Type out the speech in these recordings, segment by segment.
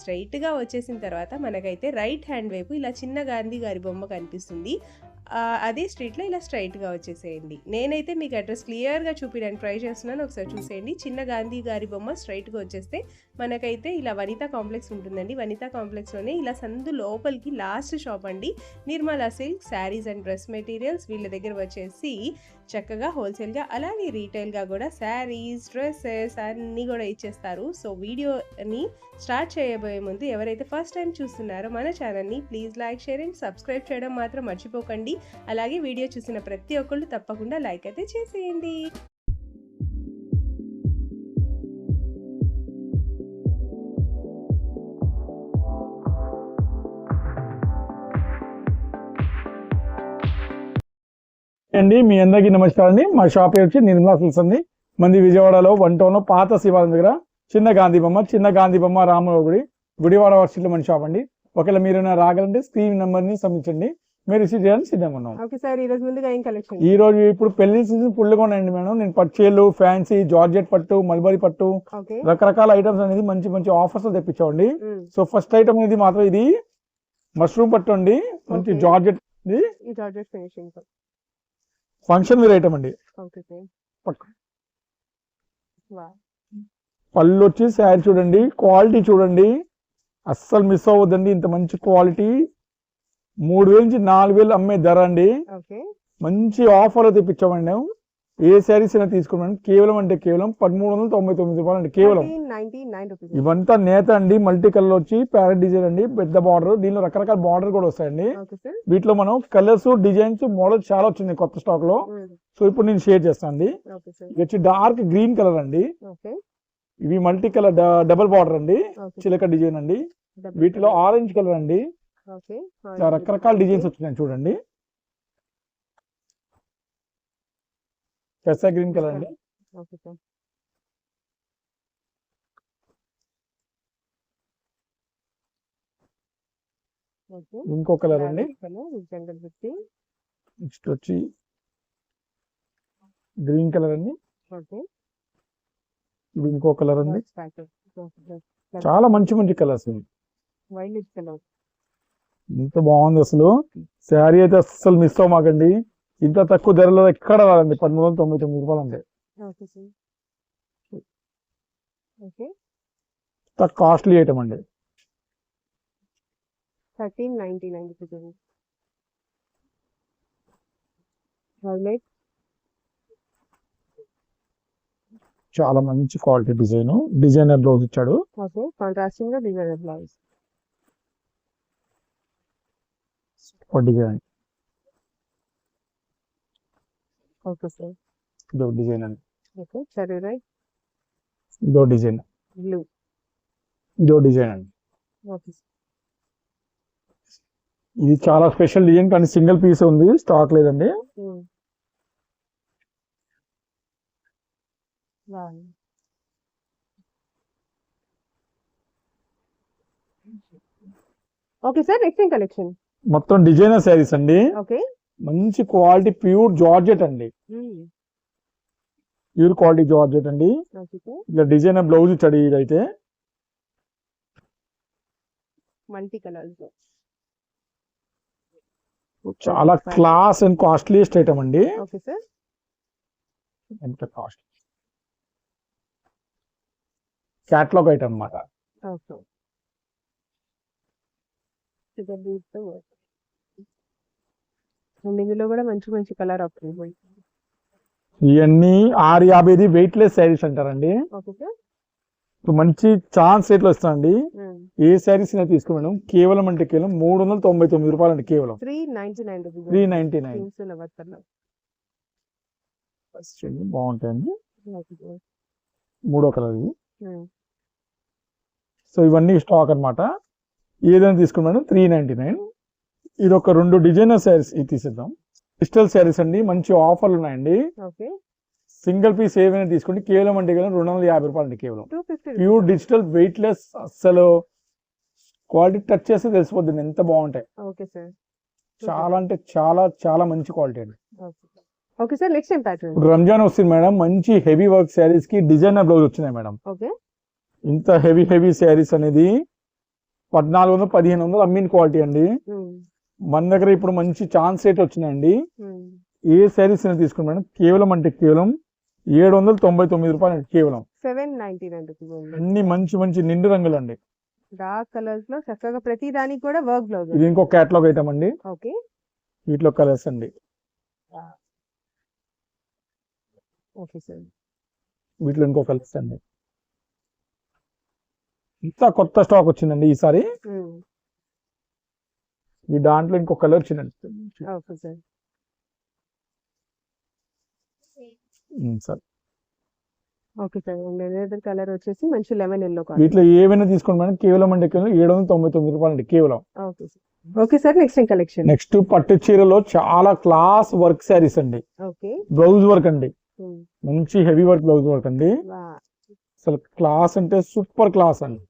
స్ట్రైట్గా వచ్చేసిన తర్వాత మనకైతే రైట్ హ్యాండ్ వైపు ఇలా చిన్న గాంధీ గారి బొమ్మ కనిపిస్తుంది. అదే స్ట్రీట్లో ఇలా స్ట్రైట్గా వచ్చేసేయండి. నేనైతే మీకు అడ్రస్ క్లియర్గా చూపించడానికి ట్రై చేస్తున్నాను. ఒకసారి చూసేయండి. చిన్న గాంధీ గారి బొమ్మ స్ట్రైట్గా వచ్చేస్తే మనకైతే ఇలా వనితా కాంప్లెక్స్ ఉంటుందండి. వనితా కాంప్లెక్స్లోనే ఇలా సందు లోపలికి లాస్ట్ షాప్ అండి. Nirmala silk saris and dress materials వీళ్ళ దగ్గర వచ్చేసి చక్కగా హోల్సేల్గా అలాగే రీటైల్గా కూడా శారీస్ డ్రెస్సెస్ అన్నీ కూడా ఇచ్చేస్తారు. సో వీడియోని స్టార్ట్ చేయబోయే ముందు ఎవరైతే ఫస్ట్ టైం చూస్తున్నారో మన ఛానల్ని please like share and subscribe చేయడం మాత్రం మర్చిపోకండి. అలాగే వీడియో చూసిన ప్రతి ఒక్కళ్ళు తప్పకుండా లైక్ అయితే చేసేయండి. అండి మీ అందరికీ నమస్కారం అండి మా షాప్ పేరు వచ్చి నిర్మలా సిల్క్స్ అండి మంది విజయవాడలో వన్ టౌన్లో పాత శివాలయం దగ్గర చిన్న గాంధీ బొమ్మ చిన్న గాంధీ బొమ్మ రాముల గుడి గుడివాడ వర్షిలో మన షాప్ అండి. ఒకవేళ మీరు రాగలంటే స్క్రీన్ నెంబర్ని సంపించండి మీరు రిసీవ్ చేయాలని సిద్ధంగా ఉన్నాం. ఈ రోజు ఇప్పుడు పెళ్ళి సీజన్ ఫుల్గా ఉన్నాయండి మేడం. నేను పట్టుచీలు ఫ్యాన్సీ జార్జెట్ పట్టు మల్బరీ పట్టు రకరకాల ఐటమ్స్ అనేది మంచి మంచి ఆఫర్స్ తెప్పించామండి. సో ఫస్ట్ ఐటమ్ ఇది మాత్రం ఇది మష్రూమ్ పట్టు అండి. మంచి. Georgette charges finishing function wear item అండి. పళ్ళు వచ్చి శారీ చూడండి క్వాలిటీ చూడండి. అస్సలు మిస్ అవ్వద్దండి ఇంత మంచి క్వాలిటీ మూడు వేల నుంచి నాలుగు వేలు అమ్మే ధర అండి. మంచి ఆఫర్లో తెప్పించామండి మేము. ఏ శారీస్ అయినా తీసుకున్నాం కేవలం అంటే కేవలం పదమూడు వందల తొంభై తొమ్మిది రూపాయలు అండి. కేవలం. ఇవంతా నేత అండి మల్టీ కలర్ వచ్చి ప్యారెట్ డిజైన్ అండి పెద్ద బార్డర్. దీనిలో రకరకాల బార్డర్ కూడా వస్తాయండి. వీటిలో మనం కలర్స్ డిజైన్స్ మోడల్స్ చాలా వచ్చింది కొత్త స్టాక్లో. సో ఇప్పుడు నేను షేర్ చేస్తాను అండి. వచ్చి డార్క్ గ్రీన్ కలర్ అండి. ఇవి మల్టీ కలర్ డబుల్ బార్డర్ అండి. చిలక డిజైన్ అండి. వీటిలో ఆరెంజ్ కలర్ అండి. రకరకాల డిజైన్స్ వచ్చినాయి చూడండి. పెసా గ్రీన్ కలర్ అండి. Okay sir. ఓకే ఇంకో కలర్ అండి. నెక్స్ట్ వచ్చి గ్రీన్ కలర్ అండి. ఇది ఇంకో కలర్ అండి. చాలా మంచి మంచి కలర్స్ ఇవి ఇంత బాగుంది అసలు. శారీ అయితే అస్సలు మిస్ అవ్వమాకండి. ఇంత తక్కువ ధరలో ఎక్కడ రాదండి పదమూడు వందల తొంభై తొమ్మిది రూపాయలు అండి కాస్ట్లీ ఐటమ్ అండి. థర్టీన్ నైన్టీ నైన్ చాలా మంచి క్వాలిటీ డిజైన్. డిజైనర్ బ్లౌజ్ ఇచ్చాడు. Okay. కాంట్రాస్టింగ్గా designer blouse. Design okay sir. ఇదో డిజైన్ అండి. Okay cherry right. ఇదో డిజైన్ బ్లూ ఇదో డిజైన్ అండి. ఓకే ఇది చాలా స్పెషల్ డిజైన్ కానీ సింగిల్ పీస్ ఉంది స్టాక్ లేదండి. ఓకే సార్ నెక్స్ట్ కలెక్షన్ మొత్తం డిజైనర్ శారీస్ అండి. ఓకే. మంచి క్వాలిటీ ప్యూర్ జార్జెట్ అండి. ప్యూర్ క్వాలిటీ జార్జెట్ అండి. ఇలా డిజైనర్ బ్లౌజ్ ఇచ్చాడు ఇదైతే మల్టీ కలర్స్. చాలా క్లాస్ అండ్ కాస్ట్లీయెస్ట్ ఐటమ్ అండి. Okay sir. ఎంత కాస్ట్ క్యాట్లాగ్ ఐటమ్ అన్నమాట. ఓకే. అండ్ ఇందులో కూడా మంచి మంచి కలర్ ఆప్షన్ ఇవన్నీ ఆరు యాభైది వెయిట్లెస్ శారీస్ అంటారండి. ఇప్పుడు మంచి ఛాన్స్ రేట్లో వస్తాయండి ఏ శారీస్ అయినా తీసుకున్నాను కేవలం అంటే కేవలం మూడు వందల తొంభై తొమ్మిది రూపాయలు అండి కేవలం three ninety nine three ninety nine బాగుంటాయండి. మూడో కలర్ ఇది. సో ఇవన్నీ స్టాక్ అన్నమాట. ఏదైనా తీసుకున్నాను త్రీ నైన్టీ నైన్ ఇది ఒక రెండు డిజైనర్ శారీస్ ఇది తీసేద్దాం. డిజిటల్ శారీస్ అండి మంచి ఆఫర్లు ఉన్నాయండి. సింగిల్ పీస్ ఏమైనా తీసుకోండి కేవలం అంటే కేవలం రెండు వందల యాభై రూపాయలు అండి కేవలం. ప్యూర్ డిజిటల్ వెయిట్ లెస్ అసలు క్వాలిటీ టచ్ చేస్తే తెలిసిపోతుంది ఎంత బాగుంటాయి. చాలా అంటే చాలా చాలా మంచి క్వాలిటీ అండి. ఓకే. సార్ నెక్స్ట్ ఏం ప్యాటర్న్ ఇప్పుడు రంజాన్ వస్తుంది మేడం మంచి హెవీ వర్క్ శారీస్కి డిజైనర్ బ్లౌజ్ వచ్చినాయి మేడం. ఓకే. ఇంత హెవీ హెవీ శారీస్ అనేది పద్నాలుగు వందలు పదిహేను వందలు అమ్మిన క్వాలిటీ అండి. మన దగ్గర ఇప్పుడు మంచి ఛాన్స్ రేట్ వచ్చినాయండి ఏ శారీస్ అయినా తీసుకోండి మేడం. కేవలం అంటే కేవలం ఏడు వందల తొంభై తొమ్మిది రూపాయలు అండి కేవలం. సెవెన్ నైన్టీ అన్ని మంచి మంచి నిండు రంగులు అండి డార్క్ కలర్స్లో చక్కగా ప్రతి దానికి కూడా వర్క్ బ్లౌజ్ ఇది ఇంకో కేటలాగ్ ఐటమ్ అండి. ఓకే. వీటిలో కలర్స్ అండి. Okay sir. వీటిలో ఇంకో కలర్స్ అండి. ఇంత కొత్త స్టాక్ వచ్చిందండి ఈసారి ఈ దాంట్లో ఇంకో కలర్ వచ్చిందండి ఓకే సార్ ఓకే కలర్ వచ్చేసి మంచి లెమన్ ఎల్లో కలర్ వీటిలో ఏవైనా తీసుకోండి మేడం కేవలం అంటే ఏడు వందల తొంభై తొమ్మిది రూపాయలు అండి కేవలం. Okay sir. Okay sir next collection next పట్టు చీరలో చాలా క్లాస్ వర్క్ శారీస్ అండి. ఓకే. బ్లౌజ్ వర్క్ అండి. మంచి హెవీ వర్క్ బ్లౌజ్ వర్క్ అండి. అసలు క్లాస్ అంటే సూపర్ క్లాస్ అండి.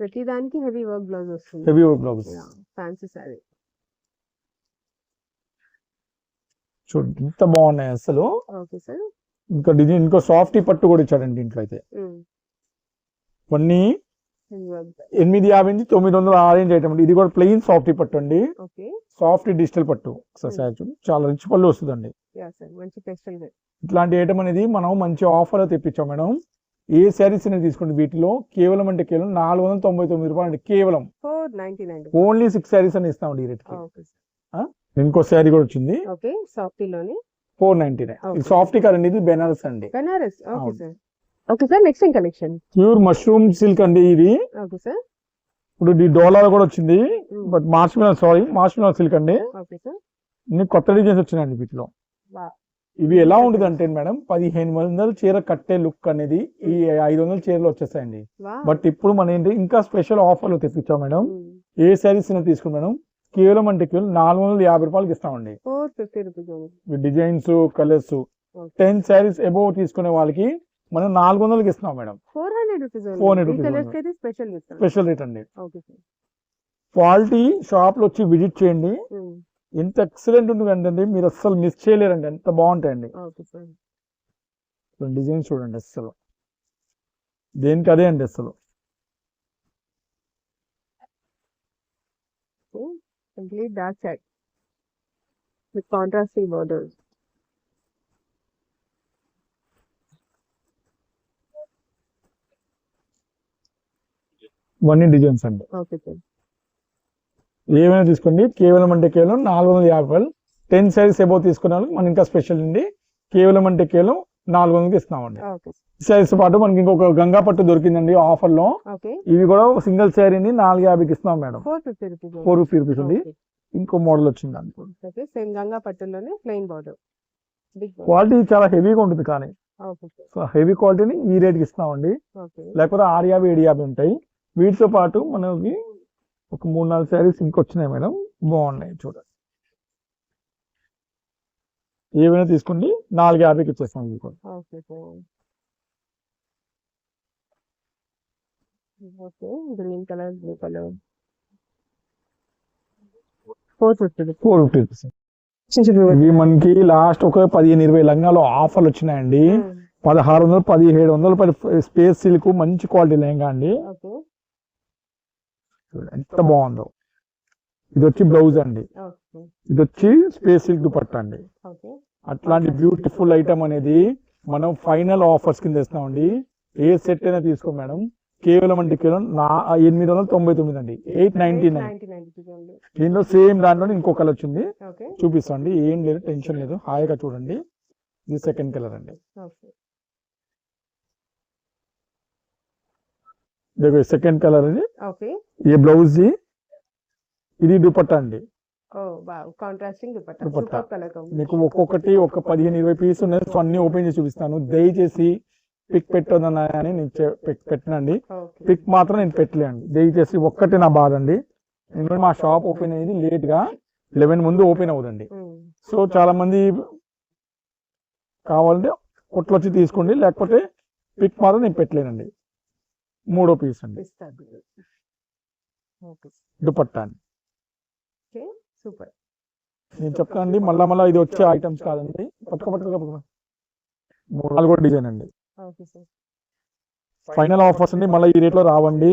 ప్రతి దానికి హెవీ వర్క్ బ్లౌజ్ వస్తుంది heavy work blouse fancy sari చూడండి ఎంత బాగున్నాయి అసలు. ఓకే సార్ ఇంకా డిజైన్ ఇంకో సాఫ్ట్ పట్టు కూడా ఇచ్చాడండి ఇంట్లో అయితే. కొన్ని హెవీ వర్క్ ఎనిమిది యాభై నుంచి తొమ్మిది వందల ఆరెంజ్ ఐటమ్ అండి. ఇది కూడా ప్లెయిన్ సాఫ్ట్ పట్టు అండి. సాఫ్ట్ డిజిటల్ పట్టు. Hmm. చాలా రిచ్ పళ్ళు వస్తుందండి. ఇట్లాంటి ఐటమ్ అనేది మనం మంచి ఆఫర్ తెప్పించాం మేడం. ఏ శారీస్ అనేది తీసుకోండి వీటిలో. కేవలం అంటే కేవలం నాలుగు వందల తొంభై తొమ్మిది రూపాయలు అండి. కేవలం. ఓన్లీ సిక్స్ శారీస్ అని ఇస్తామండి ఈ రేట్కి. ఇంకో శారీ కూడా వచ్చింది. Four ninety nine. సాఫ్ట్ కదండి ఇది బెనారస్ అండి. Banaras. Okay. Sir. Next collection? Pure mushroom silk అండి ఇది. Okay sir. ఇప్పుడు ఈ డోలార్ కూడా వచ్చింది. But march sorry march silk అండి. Okay sir. కొత్త డిజైన్స్ వచ్చినాయండి వీటిలో. ఇవి ఎలా ఉంటుంది అంటే మేడం పదిహేను వందల చీర కట్టే లుక్ అనేది ఈ ఐదు వందల చీరలు వచ్చేస్తాయండి బట్ ఇప్పుడు మన ఏంటి ఇంకా స్పెషల్ ఆఫర్లు తెప్పించాం మేడం. ఏ శారీస్ తీసుకుని మేడం. కేవలం అంటే కేవలం నాలుగు వందల యాభై రూపాయలకి ఇస్తామండి. Designs colours ten saris above తీసుకునే వాళ్ళకి మనం నాలుగు వందలకి ఇస్తున్నాం madam. Four hundred rupees 400 rupees colours only. అయితే స్పెషల్ రేట్ అండి. క్వాలిటీ షాప్లో వచ్చి విజిట్ చేయండి. ఎంత ఎక్సలెంట్ ఉంటుంది మీరు అస్సలు మిస్ చేయలేరండి. ఎంత బాగుంటాయండి. డిజైన్ చూడండి అస్సలు. దేనికి అదే అండి అసలు complete dark side with contrasting borders ఇవన్నీ డిజైన్స్ అండి. Okay sir. ఏమైనా తీసుకోండి. కేవలం అంటే కేవలం నాలుగు వందల యాభై టెన్ సారీస్ ఎబో తీసుకున్న వాళ్ళకి మనకి ఇంకా స్పెషల్ అండి. కేవలం అంటే కేవలం నాలుగు వందలకి ఇస్తున్నామండి. ఓకే. సారీస్ పాటు మనకి ఇంకొక గంగా పట్టు దొరికిందండి ఆఫర్లో ఇవి కూడా సింగిల్ శారీని నాలుగు యాభైకి ఇస్తున్నాం మేడం. ఫోర్ ఫిఫ్టీ రూపీస్ ఉంది ఇంకో మోడల్ వచ్చింది దానికి ఓకే సేమ్ గంగా పట్టులోనే ప్లెయిన్ బార్డర్ బిగ్ క్వాలిటీ చాలా హెవీగా ఉంటుంది కానీ. సో హెవీ క్వాలిటీని ఈ రేట్కి ఇస్తున్నామండి. ఓకే. లేకపోతే ఆరు యాభై ఏడు యాభై ఉంటాయి. వీటితో పాటు మనకి ఒక మూడు నాలుగు శారీస్ ఇంకొచ్చినాయి మేడం. బాగున్నాయి చూడండి. ఏమైనా తీసుకోండి. నాలుగు యాభైకి ఇచ్చేస్తాం మీకు. Okay sir. Okay green colour blue colour. Four fifty four fifty rupees. ఇవి మనకి లాస్ట్ ఒక పదిహేను ఇరవై లంగాలో ఆఫర్లు వచ్చినాయండి. పదహారు వందలు పదిహేడు వందలు పది స్పేస్ సిల్క్ మంచి క్వాలిటీ లెహంగా అండి. చూడండి ఎంత బాగుందో. ఇది వచ్చి బ్లౌజ్ అండి. ఇది వచ్చి స్పేస్ సిల్క్ దుపట్టా అండి. అట్లాంటి బ్యూటిఫుల్ ఐటమ్ అనేది మనం ఫైనల్ ఆఫర్స్ కింద ఇస్తామండి ఏ సెట్ అయినా తీసుకో మేడం. కేవలం అంటే కేవలం నా ఎనిమిది వందల తొంభై తొమ్మిది అండి. Eight ninety nine. దీంట్లో సేమ్ దాంట్లో ఇంకో కలర్ వచ్చింది. చూపిస్తాండి ఏం లేదు టెన్షన్ లేదు. హాయిగా చూడండి. ఇది సెకండ్ కలర్ అండి. Second colour okay. ఈ బ్లౌజ్ ఇది దుపట్టా అండి. కాంట్రాస్టింగ్ దుపట్టా. మీకు ఒక్కొక్కటి ఒక పదిహేను ఇరవై పీస్ ఉన్నాయి. సో అన్ని ఓపెన్ చేసి చూపిస్తాను. దయచేసి పిక్ పెట్టొద్దన్నా నేను పిక్ పెట్టినండి పిక్ మాత్రం నేను పెట్టలేండి దయచేసి ఒక్కటి నా బాధ అండి. నేను మా షాప్ ఓపెన్ అయ్యేది లేట్గా లెవెన్ ముందు ఓపెన్ అవుదండి. సో చాలా మంది కావాలంటే కొట్లు వచ్చి తీసుకోండి. లేకపోతే పిక్ మాత్రం నేను పెట్టలేనండి. మూడో పీస్ అండి. పిస్తా బ్లూ ఓకే. దుపట్టా అండి ఓకే సూపర్. నేను చెప్తానండి మళ్ళా మళ్ళీ ఇది వచ్చే ఐటమ్స్ కాదండి. పట్టుకో పట్టుకో నాలుగో డిజైన్ అండి. ఫైనల్ ఆఫర్స్ అండి మళ్ళీ ఈ రేట్లో రావండి.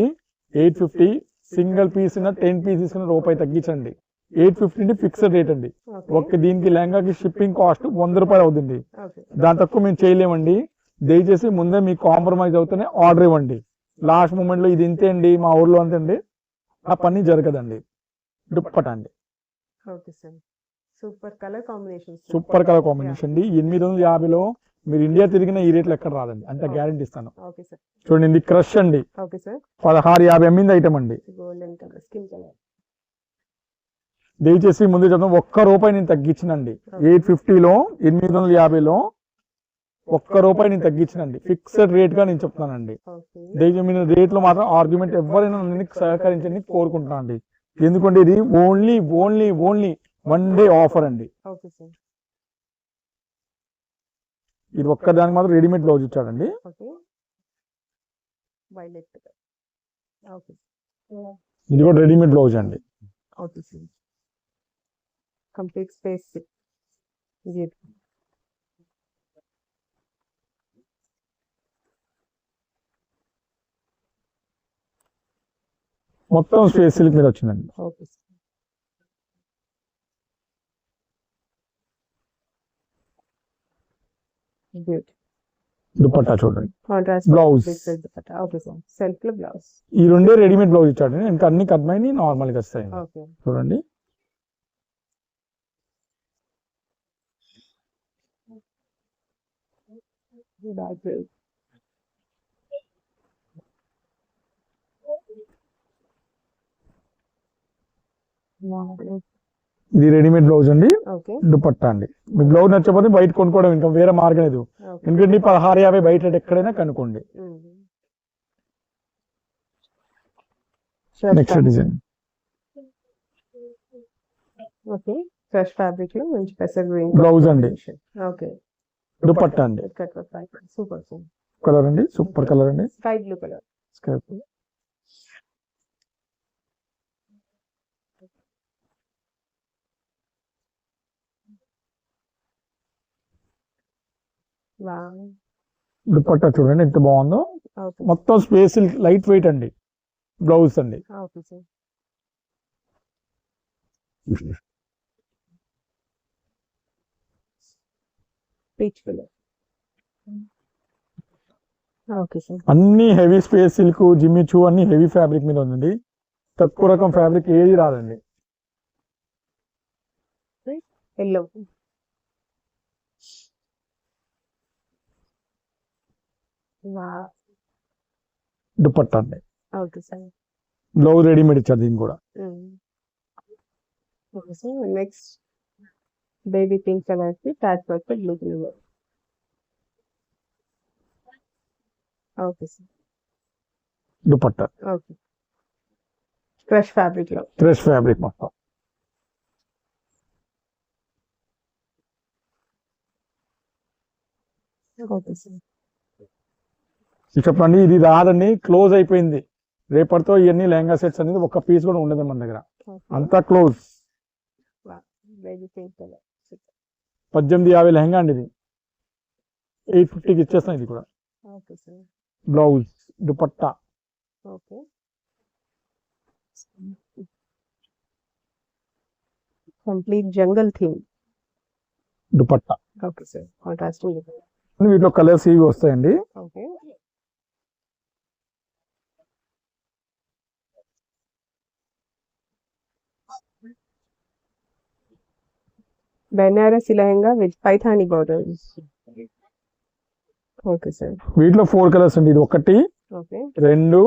Eight fifty single piece ten piece తీసుకున్న రూపాయి తగ్గించండి. ఎయిట్ ఫిఫ్టీ అంటే ఫిక్స్డ్ రేట్ అండి. ఒక్క దీనికి లెహంగాకి షిప్పింగ్ కాస్ట్ వంద రూపాయలు అవుతుంది. దాని తక్కువ మేము చేయలేమండి. దయచేసి ముందే మీకు కాంప్రమైజ్ అవుతూనే ఆర్డర్ ఇవ్వండి. లాస్ట్ మూమెంట్లో ఇది ఇంతే అండి మా ఊర్లో అంతే అండి. ఆ పని జరగదండి. దుప్పట అండి okay sir. Super colour combination super colour combination అండి. ఎనిమిది వందల యాభైలో మీరు ఇండియా తిరిగిన ఈ రేట్లు ఎక్కడ రాదండి. అంత గ్యారంటీ ఇస్తాను. Okay sir. చూడండి ఇది క్రష్ అండి. Okay sir. పదహారు యాభై అమ్మింది ఐటమ్ అండి. దయచేసి ముందు చెప్తాను ఒక్క రూపాయి నేను తగ్గించినండి. ఎయిట్ ఫిఫ్టీలో ఎనిమిది వందల యాభైలో ఒక్క రూపాయి నేను తగ్గించినండి. ఫిక్స్డ్ రేట్గా నేను చెప్తానండి మీరు రేట్లో మాత్రం ఆర్గ్యుమెంట్ ఎవరైనా సహకరించండి కోరుకుంటున్నాను అండి ఎందుకంటే ఇది only only only one day offer అండి. ఇది ఒక్క దానికి మాత్రం రెడీమేడ్ బ్లౌజ్ ఇచ్చాడండి. ఇది కూడా రెడీమేడ్ బ్లౌజ్ అండి. Complete space. మొత్తం స్పేస్ సిల్క్ మీద వచ్చిందండి. దుపట్టా చూడండి. సెల్ఫ్ బ్లౌజ్ ఈ రెండే రెడీమేడ్ బ్లౌజ్ ఇచ్చాడు ఇంకా అన్ని కద్మైని నార్మల్గా వస్తాయి చూడండి. ఇది రెడీమేడ్ బ్లౌజ్ అండి. దుపట్టా అండి. మీ బ్లౌజ్ నచ్చకపోతే బయట కొనుక్కోవడం ఇంకా వేరే మార్గం లేదు. ఎందుకంటే పదహారు యాభై బయట ఎక్కడైనా కనుక్కోండి. నెక్స్ట్ డిజైన్ ఓకే ఫ్రెష్ ఫ్యాబ్రిక్లో మంచి పెసర్ గ్రీన్ బ్లౌజ్ అండి. ఓకే దుపట్టా అండి. సూపర్ సూపర్ కలర్ అండి. సూపర్ కలర్ అండి. Sky blue colour sky dupatta చూడండి ఎంత బాగుందో. మొత్తం స్పేస్ లైట్ వెయిట్ అండి బ్లౌజ్ అండి. అన్ని heavy space silk jimmy choo అన్ని హెవీ ఫ్యాబ్రిక్ మీద ఉందండి. తక్కువ రకం ఫ్యాబ్రిక్ ఏది రాదండి. ఎల్లో దుపట్టా అండి. Okay sir. బ్లౌజ్ రెడీమేడ్ ఇచ్చారు దీన్ని కూడా okay sir next baby pink కలర్కి patch work blue colour okay sir. Dupatta. Okay. Fresh ఫ్యాబ్రిక్లో థ్రెష్ ఫ్యాబ్రిక్ మొత్తం. Okay sir. చెప్పండి ఇది రాదండి క్లోజ్ అయిపోయింది. రేపటితో ఇవన్నీ లెహంగా సెట్స్ అనేది ఒక పీస్ కూడా ఉండదు మన దగ్గర. అంతా క్లోజ్. పద్దెనిమిది యాభై లెహంగా అండి ఇది. ఎయిట్ ఫిఫ్టీకి ఇచ్చేస్తాం ఇది కూడా. Blouse dupatta. Okay. Complete jungle theme. Dupatta. Okay sir. Contrasting వీటిలో కలర్స్ ఇవి వస్తాయండి okay Banaras lehenga with Paithani border. Okay sir. వీటిలో ఫోర్ కలర్స్ అండి. ఇది ఒకటి ఓకే. రెండు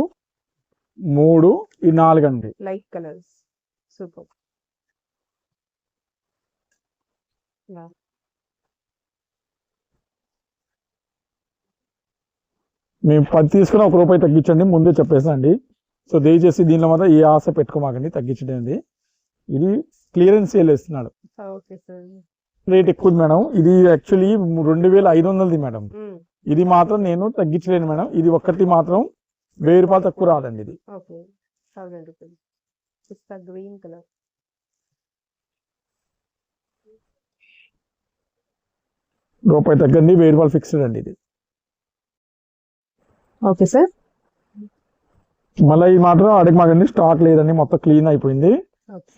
మూడు ఈ నాలుగు అండి లైట్ కలర్స్. సూపర్. మేము పది తీసుకుని ఒక రూపాయి తగ్గించండి. ముందే చెప్పేసండి సో దయచేసి దీనిలో మాత్రం ఏ ఆశ పెట్టుకోమాకండి. తగ్గించండి. ఇది క్లియరెన్స్ సేల్ ఇస్తున్నాడు ఓకే సార్ రేట్ ఎక్కువ ఉంది మేడం ఇది యాక్చువల్లీ రెండు వేల ఐదు వందలది మేడం ఇది మాత్రం నేను తగ్గించలేను మేడం ఇది ఒక్కటి మాత్రం వెయ్యి రూపాయలు తక్కువ రాదండి ఇది. Okay thousand rupees pista green colour రూపాయి తగ్గండి వెయ్యి రూపాయలు ఫిక్స్డ్ అండి ఇది. ఓకే సార్ మళ్ళీ ఇది మాత్రం అడిగి మాకండి స్టాక్ లేదండి మొత్తం క్లీన్ అయిపోయింది.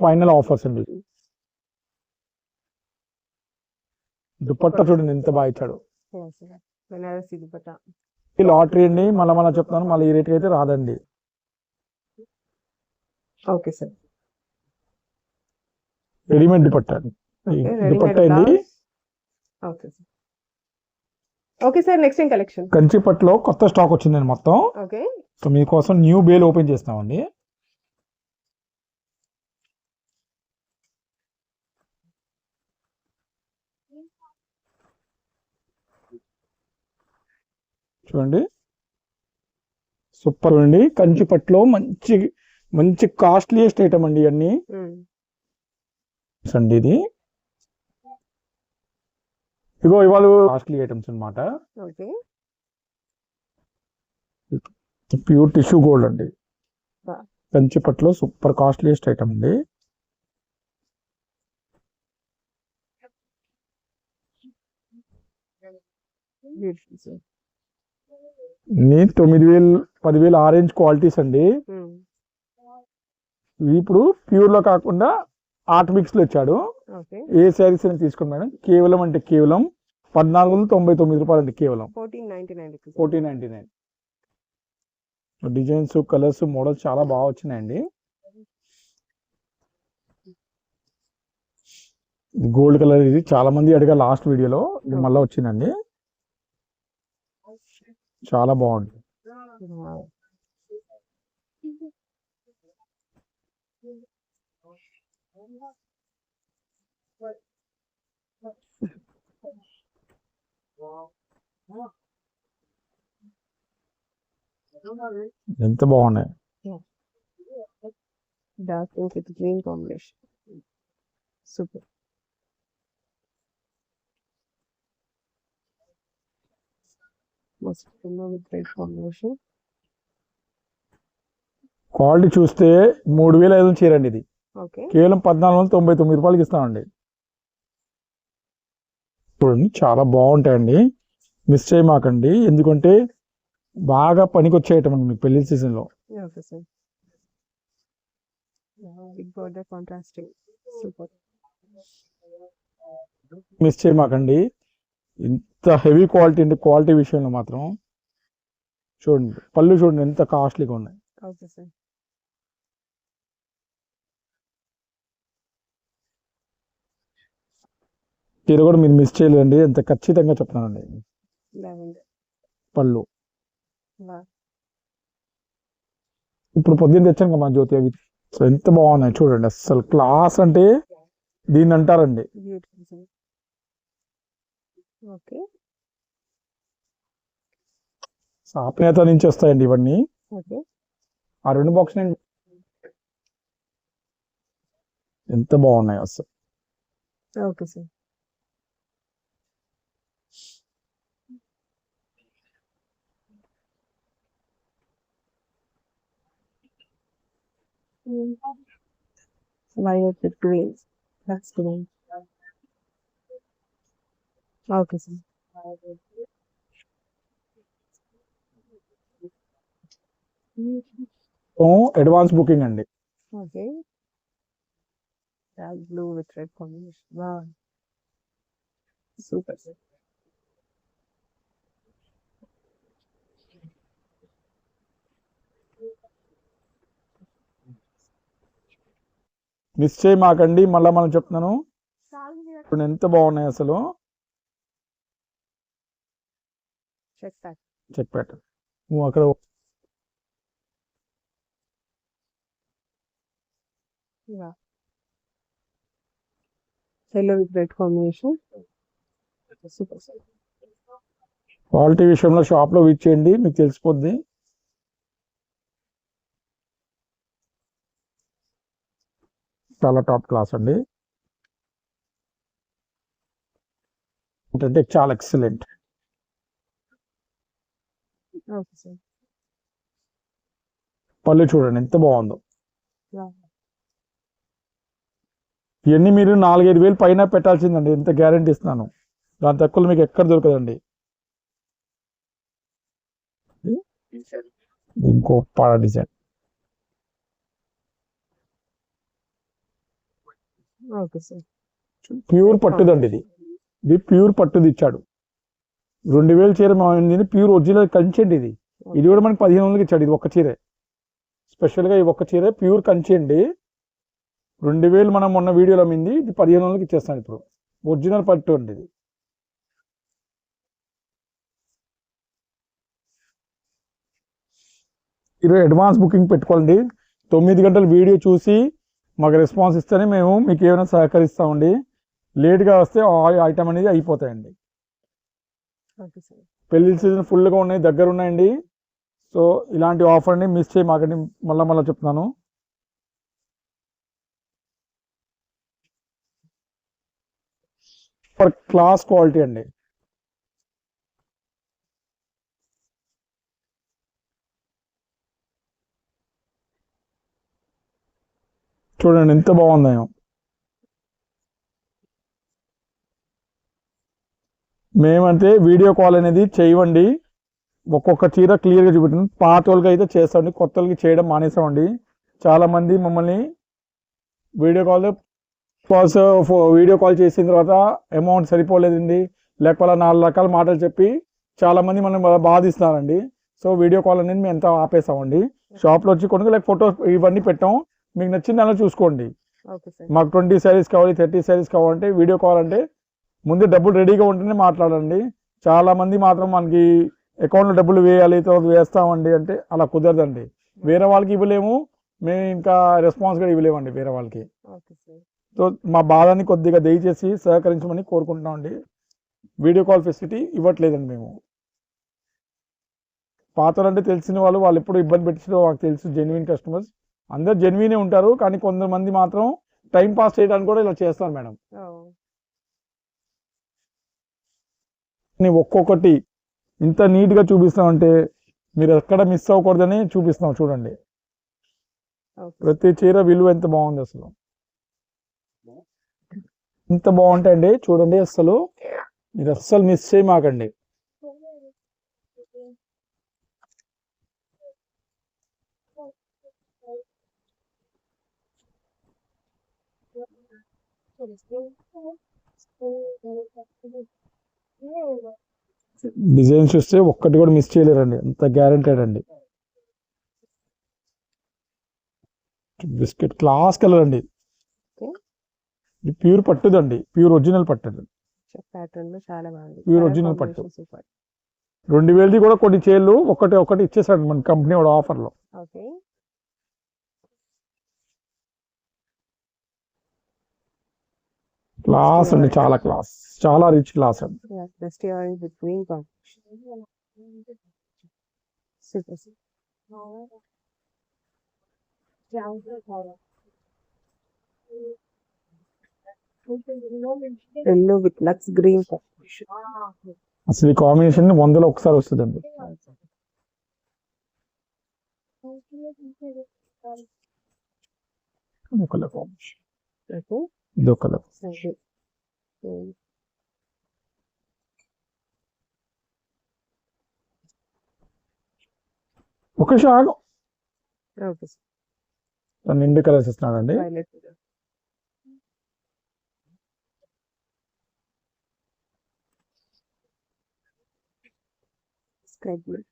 ఫైనల్ ఆఫర్స్ అండి. ఇది. దుపట్టా చూడండి ఎంత బాగా ఇచ్చాడు. బెనారసి దుపట్టా. ఈ లాటరీ అండి మళ్ళీ మళ్ళీ చెప్తాను మళ్ళీ ఈ రేట్కి అయితే రాదండి. Okay sir. Readymade dupatta. Dupatta అండి. blouse. Okay sir. Okay sir next ఏం కలెక్షన్? కంచిపట్లో కొత్త స్టాక్ వచ్చిందండి మొత్తం. ఓకే. సో మీకోసం న్యూ బేల్ ఓపెన్ చేస్తామండి. చూడండి. సూపర్ అండి. కంచిపట్లో మంచి మంచి కాస్ట్లీయెస్ట్ ఐటమ్ అండి ఇవన్నీ. అండి ఇది. ఇగో ఇవాళ కాస్ట్లీ ఐటమ్స్ అన్నమాట. ఓకే. ప్యూర్ టిష్యూ గోల్డ్ అండి. కంచిపట్లో సూపర్ కాస్ట్లీయెస్ట్ ఐటమ్ అండి. బ్యూటిఫుల్ ఇన్ని తొమ్మిది వేలు పదివేలు ఆరెంజ్ క్వాలిటీస్ అండి. ఇప్పుడు ప్యూర్లో కాకుండా ఆర్ట్ మిక్స్లో ఇచ్చాడు. ఓకే. ఏ శారీస్ అని తీసుకోండి మేడం. కేవలం అంటే కేవలం పద్నాలుగు వందల తొంభై తొమ్మిది రూపాయలు అండి కేవలం. Fourteen ninety nine nine. Designs colours models చాలా బాగా వచ్చినాయండి. గోల్డ్ కలర్ ఇది. చాలా మంది అడిగా లాస్ట్ వీడియోలో. మళ్ళీ వచ్చిందండి. చాలా బాగుంది. ఎంత బాగున్నాయి. Dark pink with green combination super combination quality చూస్తే మూడు వేల ఐదు వందలు చీరండి ఇది. కేవలం పద్నాలుగు వందల తొంభై తొమ్మిది రూపాయలకి ఇస్తామండి. చూడండి చాలా బాగుంటాయండి. మిస్ చేయమాకండి. ఎందుకంటే బాగా పనికొచ్చే ఐటమ్ అండి మీకు పెళ్ళి సీజన్లో. మిస్ చేయమాకండి. ఇంత హెవీ క్వాలిటీ అండి క్వాలిటీ విషయంలో మాత్రం. చూడండి పళ్ళు చూడండి ఎంత కాస్ట్లీగా ఉన్నాయి. చీర కూడా మీరు మిస్ చేయలేదండి ఎంత ఖచ్చితంగా చెప్తున్నానండి. లావెండర్ పళ్ళు. ఇప్పుడు పొద్దున్న తెచ్చాను కదా మా జ్యోతి అవి. ఎంత బాగున్నాయి చూడండి అసలు క్లాస్ అంటే దీన్ని అంటారండి. ఓకే సాపనేత నుంచి వస్తాయండి ఇవన్నీ. ఓకే ఆ రెండు బాక్స్ నేను ఎంత బాగున్నాయి అసలు. Okay sir Violet with green. That's green. Okay sir advance booking అండి. Okay dark blue with red మళ్ళీ మనం చెప్తున్నాను. ఇప్పుడు ఎంత బాగున్నాయి అసలు? చెక్ పెట్ట నువ్వు అక్కడ sir. క్వాలిటీ విషయంలో షాప్లో విచ్ చేయండి మీకు తెలిసిపోద్ది. చాలా టాప్ క్లాస్ అండి. అంటే చాలా ఎక్సలెంట్ ఓకే సార్. పళ్ళు చూడండి ఎంత బాగుందో. ఇవన్నీ మీరు నాలుగైదు వేలు పైన పెట్టాల్సిందండి ఎంత గ్యారంటీ ఇస్తున్నాను. దాని తక్కువలో మీకు ఎక్కడ దొరకదండి. ఇంకో పాడ డిజైన్. ప్యూర్ పట్టుదండి ఇది. ఇది ప్యూర్ పట్టుది ఇచ్చాడు రెండు వేలు చీర మాది ప్యూర్ ఒరిజినల్ కంచి అండి ఇది ఇది కూడా మనకి పదిహేను వందలకి ఇచ్చాడు ఇది ఒక్క చీరే. స్పెషల్గా ఈ ఒక్క చీరే ప్యూర్ కంచి అండి రెండు వేలు మనం మొన్న వీడియోలో అమ్మింది ఇది పదిహేను వందలకి ఇచ్చేస్తాను ఇప్పుడు. ఒరిజినల్ పట్టు అండి ఇది. మీరు అడ్వాన్స్ బుకింగ్ పెట్టుకోండి తొమ్మిది గంటల వీడియో చూసి మాకు రెస్పాన్స్ ఇస్తేనే మేము మీకు ఏమైనా సహకరిస్తామండి. లేట్గా వస్తే ఆ ఐటమ్ అనేది అయిపోతాయండి. పెళ్ళి సీజన్ ఫుల్గా ఉన్నాయి దగ్గర ఉన్నాయండి. సో ఇలాంటి ఆఫర్ని మిస్ చేయి మాకండి మళ్ళీ మళ్ళీ చెప్తున్నాను. ఫర్ క్లాస్ క్వాలిటీ అండి. చూడండి ఎంత బాగుందో మేమంటే వీడియో కాల్ అనేది చేయవండి. ఒక్కొక్క చీర క్లియర్గా చూపెట్టాను పాత వాళ్ళకి అయితే చేస్తామండి. కొత్త వాళ్ళకి చేయడం మానేసామండి. చాలా మంది మమ్మల్ని video call first video call చేసిన తర్వాత అమౌంట్ సరిపోలేదండి. లేకపోతే నాలుగు రకాల మాటలు చెప్పి చాలా మంది మనం బాధిస్తున్నారండి. సో వీడియో కాల్ అనేది మేము ఎంత ఆపేసామండి? షాప్లో వచ్చి కొనుగోలు లేక ఫోటోస్ ఇవన్నీ పెట్టాం. మీకు నచ్చింది అలా చూసుకోండి. మాకు ట్వంటీ శారీస్ కావాలి థర్టీ శారీస్ కావాలంటే వీడియో కాల్ అంటే ముందు డబ్బులు రెడీగా ఉంటేనే మాట్లాడండి. చాలా మంది మాత్రం మనకి అకౌంట్లో డబ్బులు వేయాలి తర్వాత వేస్తామండి అంటే అలా కుదరదండి. వేరే వాళ్ళకి ఇవ్వలేము మేము ఇంకా రెస్పాన్స్ కూడా ఇవ్వలేమండి వేరే వాళ్ళకి. సో మా బాధని కొద్దిగా దయచేసి సహకరించమని కోరుకుంటున్నామండి. వీడియో కాల్ ఫెసిలిటీ ఇవ్వట్లేదండి మేము. పాతలంటే తెలిసిన వాళ్ళు వాళ్ళు ఎప్పుడు ఇబ్బంది పెట్టించడం మాకు తెలుసు జెన్యున్ కస్టమర్స్ అందరు జెన్యునే ఉంటారు కానీ కొంతమంది మాత్రం టైం పాస్ చేయడానికి కూడా ఇలా చేస్తారు మేడం ని ఒక్కొక్కటి ఇంత నీట్గా చూపిస్తామంటే మీరు ఎక్కడ మిస్ అవ్వకూడదని చూపిస్తాం చూడండి. ప్రతి చీర విలువ ఎంత బాగుంది అసలు? ఎంత బాగుంటాయండి చూడండి అసలు. మీరు అస్సలు మిస్ చేయమాకండి. డిజైన్ చూస్తే ఒక్కటి కూడా మిస్ చేయలేరండి. అంత గ్యారంటెడ్ అండి. బిస్కెట్ క్లాస్ కలర్ అండి. ప్యూర్ పట్టుదండి. ప్యూర్ ఒరిజినల్ పట్టు ప్యాటర్న్లో చాలా బాగుంది. Pure Colour original combination పట్టు. రెండు వేలది కూడా కొన్ని చీరలు ఒకటి ఒకటి ఇచ్చేసాడు మన కంపెనీ వాడు ఆఫర్లో క్లాస్ అండి చాలా క్లాస్. చాలా రిచ్ క్లాస్ అండి. అసలు ఈ కాంబినేషన్ వందలో ఒకసారి వస్తుందండి. ఒక కాంబినేషన్ Okay. ఇది ఒక కలర్ So good. Mm. ఒక షాక్ Okay. నిండు కలర్స్ ఇస్తున్నాడండి Violet. Sky blue.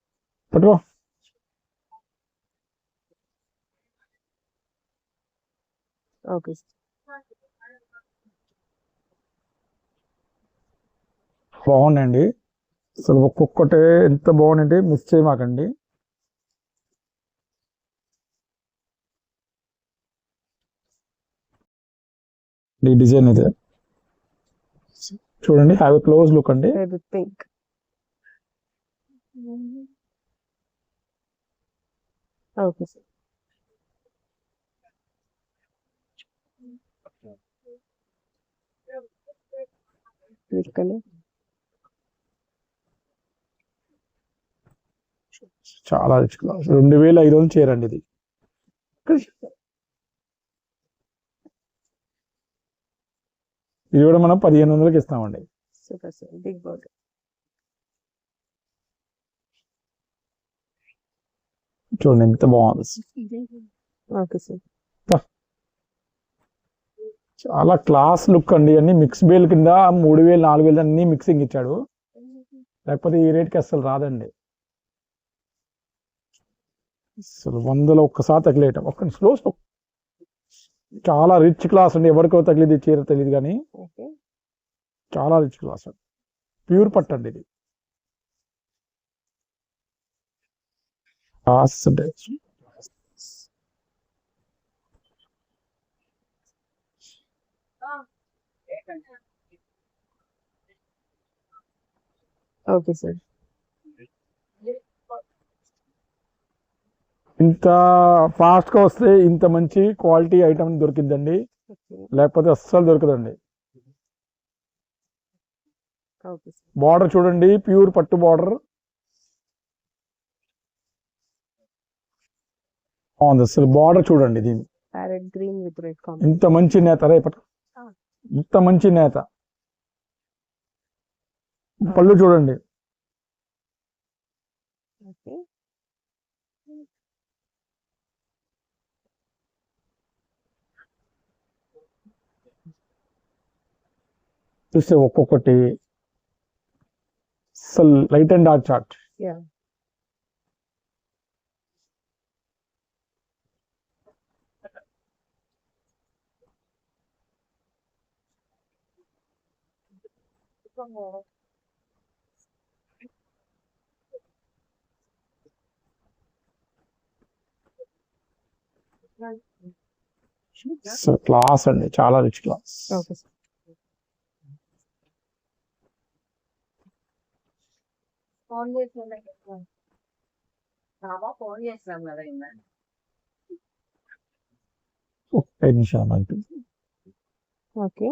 పట్టుకో Okay. బాగుందండి అసలు ఒక్కొక్కటే ఎంత బాగుందంటే మిస్ చేయమాకండి. ఈ డిజైన్ ఇది చూడండి హ్యావ్ క్లోజ్ లుక్ అండి. Pink. Okay sir. చాలా రిచ్ క్లాస్ రెండు వేల ఐదు వందలు చేరండి ఇది. ఇది కూడా మనం పదిహేను వందలకి ఇస్తామండి. సూపర్ సార్ బిగ్ బోర్డ్ చూడండి ఎంత బాగుంది. ఓకే సార్ చాలా క్లాస్ లుక్ అండి అన్ని మిక్స్ బేల్ కింద మూడు వేలు నాలుగు వేలు అన్ని మిక్సింగ్ ఇచ్చాడు. లేకపోతే ఈ రేట్కి అసలు రాదండి. అసలు వందలో ఒక్కసారి తగిలేయటం ఒక్క స్లో స్లో చాలా రిచ్ క్లాస్ అండి. ఎవరికో తగిలింది చీర తెలియదు కానీ ఓకే. చాలా రిచ్ క్లాస్ అండి. ప్యూర్ పట్టు అండి ఇది. Okay sir. ఇంత ఫాస్ట్గా వస్తే ఇంత మంచి క్వాలిటీ ఐటమ్ దొరికిందండి లేకపోతే అస్సలు దొరకదండి. బార్డర్ చూడండి ప్యూర్ పట్టు బార్డర్ బాగుంది అసలు బార్డర్ చూడండి దీని ఇంత మంచి నేత రేపటి ఆ. ఇంత మంచి నేత. పళ్ళు చూడండి ఓకే చూస్తే ఒక్కొక్కటి అసలు light and dark chart. Yeah అసలు క్లాస్ అండి చాలా rich class okay sir phone చేసినా రామా ఫోన్ చేసినాం కదా నిమిషాలు ఆగండి. ఓకే.